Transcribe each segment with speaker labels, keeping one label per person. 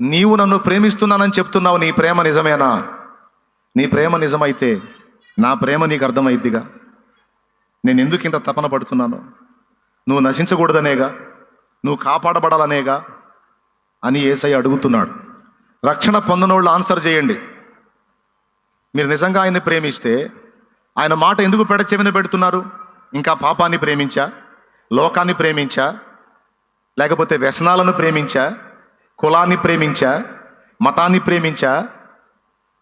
Speaker 1: నీవు నన్ను ప్రేమిస్తున్నానని చెప్తున్నావు నీ ప్రేమ నిజమేనా? నీ ప్రేమ నిజమైతే నా ప్రేమ నీకు అర్థమైద్దిగా? నేను ఎందుకు ఇంత తపన పడుతున్నాను? నువ్వు నశించకూడదనేగా? నువ్వు కాపాడబడాలనేగా? అని ఏసై అడుగుతున్నాడు. రక్షణ పొందనోళ్ళు ఆన్సర్ చేయండి. మీరు నిజంగా ఆయన్ని ప్రేమిస్తే ఆయన మాట ఎందుకు పెడచెవిన పెడుతున్నారు? ఇంకా పాపాన్ని ప్రేమించా? లోకాన్ని ప్రేమించా? లేకపోతే వ్యసనాలను ప్రేమించా? కులాన్ని ప్రేమించా మతాన్ని ప్రేమించా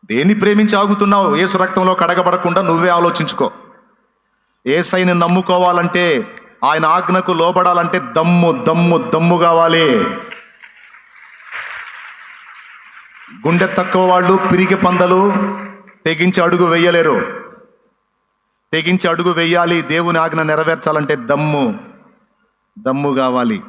Speaker 1: దేన్ని ప్రేమించి ఆగుతున్నావు? ఏసు రక్తంలో కడగబడకుండా నువ్వే ఆలోచించుకో. ఏసైని నమ్ముకోవాలంటే ఆయన ఆజ్ఞకు లోబడాలంటే దమ్ము దమ్ము దమ్ము కావాలి. గుండె తక్కువ వాళ్ళు పిరికి పందలు తెగించి అడుగు వేయలేరు. తెగించి అడుగు వేయాలి దేవుని ఆజ్ఞ నెరవేర్చాలంటే దమ్ము దమ్ము కావాలి.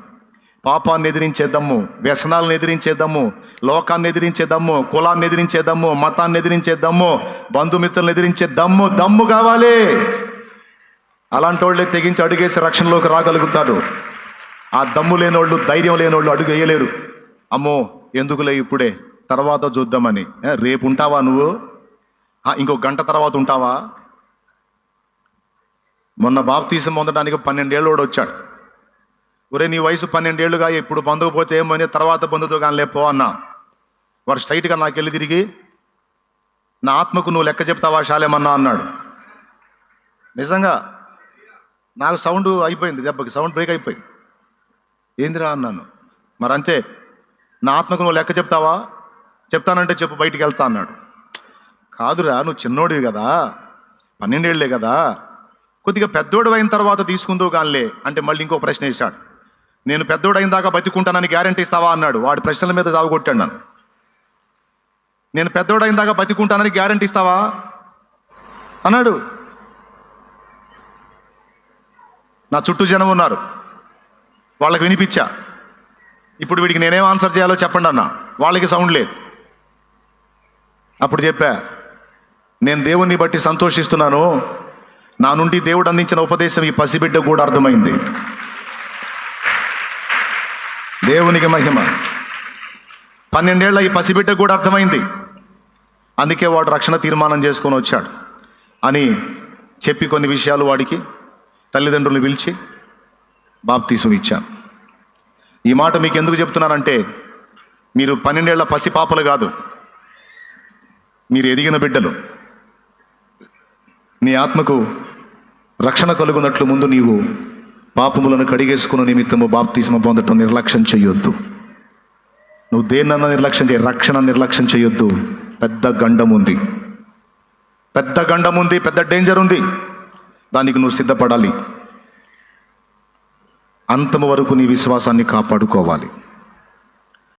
Speaker 1: పాపాన్ని ఎదిరించేద్దాము వ్యసనాలను ఎదిరించేద్దాము లోకాన్ని ఎదిరించేద్దాము కులాన్ని ఎదిరించేద్దాము మతాన్ని ఎదిరించేద్దాము బంధుమిత్రులను ఎదిరించే దమ్ము దమ్ము కావాలి. అలాంటి వాళ్ళే తెగించి అడుగేసి రక్షణలోకి రాగలుగుతారు. ఆ దమ్ము లేనోళ్ళు ధైర్యం లేనోళ్ళు అడుగు వేయలేరు. అమ్మో ఎందుకులే ఇప్పుడే? తర్వాత చూద్దామని. రేపు ఉంటావా నువ్వు? ఇంకో గంట తర్వాత ఉంటావా? మొన్న బాప్తీసం పొందడానికి పన్నెండేళ్ళోడు వచ్చాడు ఒరే నీ వయసు పన్నెండేళ్ళుగా ఇప్పుడు పొందకపోతే ఏమని తర్వాత పొందుతూ కానీ లేపో అన్నా. వాడు స్ట్రైట్గా నాకు వెళ్ళి తిరిగి నా ఆత్మకు నువ్వు లెక్క చెప్తావా శాలేమన్నా అన్నాడు. నిజంగా నాకు సౌండ్ అయిపోయింది దెబ్బకి సౌండ్ బ్రేక్ అయిపోయింది ఏందిరా అన్నాను. మరి అంతే నా ఆత్మకు నువ్వు లెక్క చెప్తావా? చెప్తానంటే చెప్పు బయటికి వెళ్తా అన్నాడు. కాదురా నువ్వు చిన్నోడివి కదా పన్నెండేళ్ళే కదా. కొద్దిగా పెద్దోడు అయిన తర్వాత తీసుకుందో కానిలే అంటే మళ్ళీ ఇంకో ప్రశ్న వేశాడు. నేను పెద్దోడైన దాకా బతికుంటానని గ్యారంటీ ఇస్తావా అన్నాడు. వాడి ప్రశ్నల మీద సాగుకొట్టాడు నన్ను. నేను పెద్దోడైన దాకా బతికుంటానని గ్యారంటీ ఇస్తావా? అన్నాడు. నా చుట్టూ జనం ఉన్నారు. వాళ్ళకి వినిపించా. ఇప్పుడు వీడికి నేనేం ఆన్సర్ చేయాలో చెప్పండి అన్న. వాళ్ళకి సౌండ్ లేదు. అప్పుడు చెప్పా నేను దేవుణ్ణి బట్టి సంతోషిస్తున్నాను. నా నుండి దేవుడు అందించిన ఉపదేశం ఈ పసిబిడ్డ కూడా అర్థమైంది. దేవునికి మహిమ. పన్నెండేళ్ళ ఈ పసిబిడ్డకు కూడా అర్థమైంది. అందుకే వాడు రక్షణ తీర్మానం చేసుకొని వచ్చాడు. అని చెప్పి కొన్ని విషయాలు వాడికి తల్లిదండ్రులు పిలిచి బాప్తీసం ఇచ్చాను. ఈ మాట మీకు ఎందుకు చెప్తున్నానంటే మీరు పన్నెండేళ్ళ పసిపాపలు కాదు. మీరు ఎదిగిన బిడ్డలు. నీ ఆత్మకు రక్షణ కలుగునట్లు ముందు నీవు పాపములను కడిగేసుకున్న నిమిత్తము బాప్తిస్మ పొందటం నిర్లక్ష్యం చేయొద్దు. నువ్వు దేన్నన్నా నిర్లక్ష్యం చేయ రక్షణ నిర్లక్ష్యం చేయొద్దు. పెద్ద గండం ఉంది. పెద్ద గండం ఉంది పెద్ద డేంజర్ ఉంది. దానికి నువ్వు సిద్ధపడాలి. అంతము వరకు నీ విశ్వాసాన్ని కాపాడుకోవాలి.